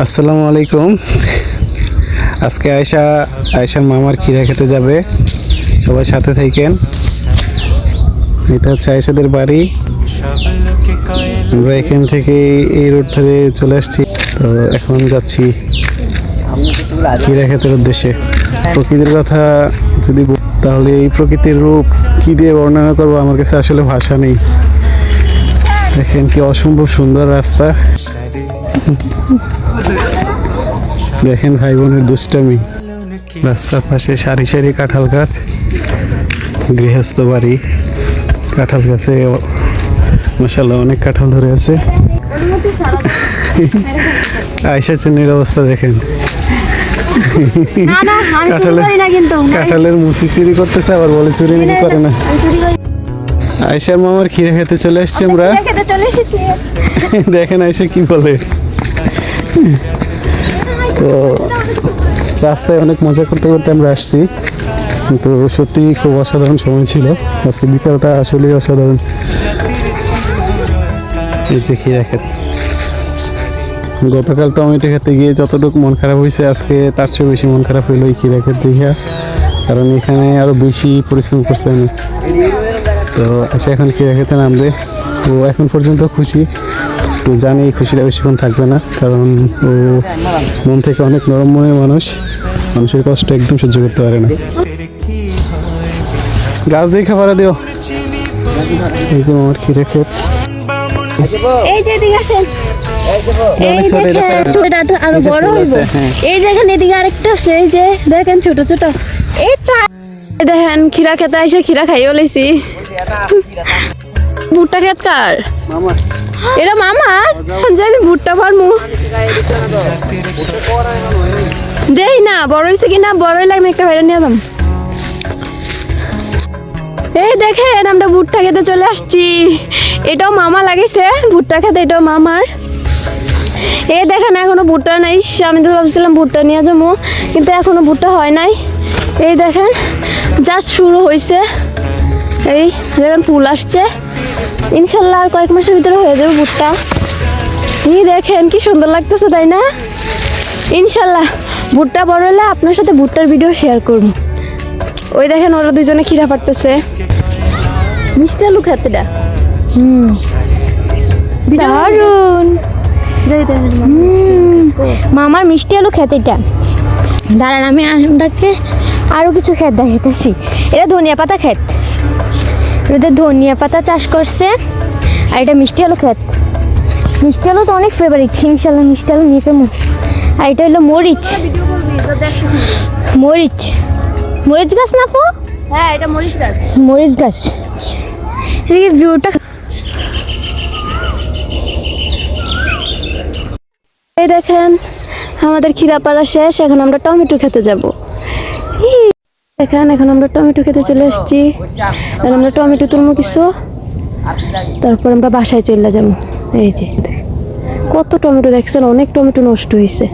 আসসালামু আলাইকুম। আজকে আয়শা, আয়শার মামার খিরা খেতে যাবে। সবাই সাথে থাকেন। এটা হচ্ছে আয়শাদের বাড়ি। আমরা এখান থেকে এই রোড ধরে চলে আসছি। তো এখন যাচ্ছি খিরা খেতের উদ্দেশ্যে। প্রকৃতির কথা যদি তাহলে এই প্রকৃতির রূপ কি দিয়ে বর্ণনা করব? আমার কাছে আসলে ভাষা নেই। দেখেন কি অসম্ভব সুন্দর রাস্তা। দেখেন ভাই বোনের দুষ্টামি। রাস্তার পাশে সারি সারি কাঁঠাল গাছ গৃহস্থ বাড়ি। কাঁঠাল গাছে মশাল্লাহ অনেক কাঁঠাল ধরে আছে। আয়সা চুন্নির অবস্থা দেখেন। কাঁঠালের কাঁঠালের মুচি চুরি করতেছে আবার বলে চুরি নাকি করে না। আয়সার মামার খিরে খেতে চলে আসছি আমরা। এসেছি। দেখেন আয়সা কি বলে। তো রাস্তায় অনেক মজা করতে করতে আমরা আসছি। কিন্তু সত্যি খুব অসাধারণ সময় ছিল। আজকে বিকালটা আসলেই অসাধারণ। গতকাল টমেটো খেতে গিয়ে যতটুকু মন খারাপ হয়েছে, আজকে তার চেয়ে বেশি মন খারাপ হইল এই খিরা খেত দেখা। কারণ এখানে আরও বেশি পরিশ্রম করছে আমি। তো আচ্ছা এখন খিরা খেতে নামবে। ও এখন পর্যন্ত খুশি। জানি খুশিটা বেশিক্ষণ থাকবে না কারণ ও মন থেকে অনেক নরম মনের মানুষ। মানুষের কষ্ট একদম সহ্য করতে পারে না। গাছ দিয়ে খাবার দিও। এই যে আমার খিরে খেত এই যে এদিকে আসেন। এই অনেক দেখেন কারণ- ছোটটা একটু আরও বড় হইব। হ্যাঁ। এই দেখেন এদিকে আরেকটা আছে এই যে দেখেন ছোট ছোট। এই দেখেন খিরা খেতে এসে খিরা খাইও লইছি ভুট্টা খেত কার? এটা মামার যে আমি ভুট্টা পারমু দেই না বড় হয়েছে কিনা? বড়ই লাগবে একটা বাইরে নিয়ে যাম। এই দেখেন আমরা ভুট্টা খেতে চলে আসছি। এটাও মামা লাগিয়েছে ভুট্টা খেতে এটাও মামার। এই দেখেন এখনও ভুট্টা নাই। আমি তো ভাবছিলাম ভুট্টা নিয়ে যাব কিন্তু এখনও ভুট্টা হয় নাই। এই দেখেন জাস্ট শুরু হয়েছে এই দেখেন ফুল আসছে। ইনশাল্লাহ আর কয়েক মাসের ভিতরে হয়ে যাবে ভুট্টা। এই দেখেন কি সুন্দর লাগতেছে তাই না? ইনশাল্লাহ ভুট্টা বড় হলে আপনার সাথে ভুট্টার ভিডিও শেয়ার করব। ওই দেখেন ওরা দুজনে খিরা পারতেছে মিষ্টি আলু খেতেটা হুম। মামার মিষ্টি আলু খেতেটা দাঁড়ান আমি আপনাকে আরও কিছু খেত দেখাইতেছি। এটা ধনিয়া পাতা খেত। এটা ধনিয়া পাতা চাষ করছে। আর এটা মিষ্টি আলু খেত মিষ্টি আলু তো অনেক ফেভারিট ইনশাল্লাহ মিষ্টি আলু নিচে মু- আর এটা হলো মরিচ। মরিচ। মরিচ গাছ না হ্যাঁ এটা মরিচ গাছ। মরিচ গাছ। এদিকে ভিউটা এই দেখেন আমাদের ক্ষীরাপাড়া শেষ এখন আমরা টমেটো খেতে যাব। দেখেন এখন আমরা টমেটো খেতে চলে এসেছি এখন আমরা টমেটো তুলবো কিছু। তারপর আমরা বাসায় চলে যাব। এই যে কত টমেটো দেখছেন? অনেক টমেটো নষ্ট হয়েছে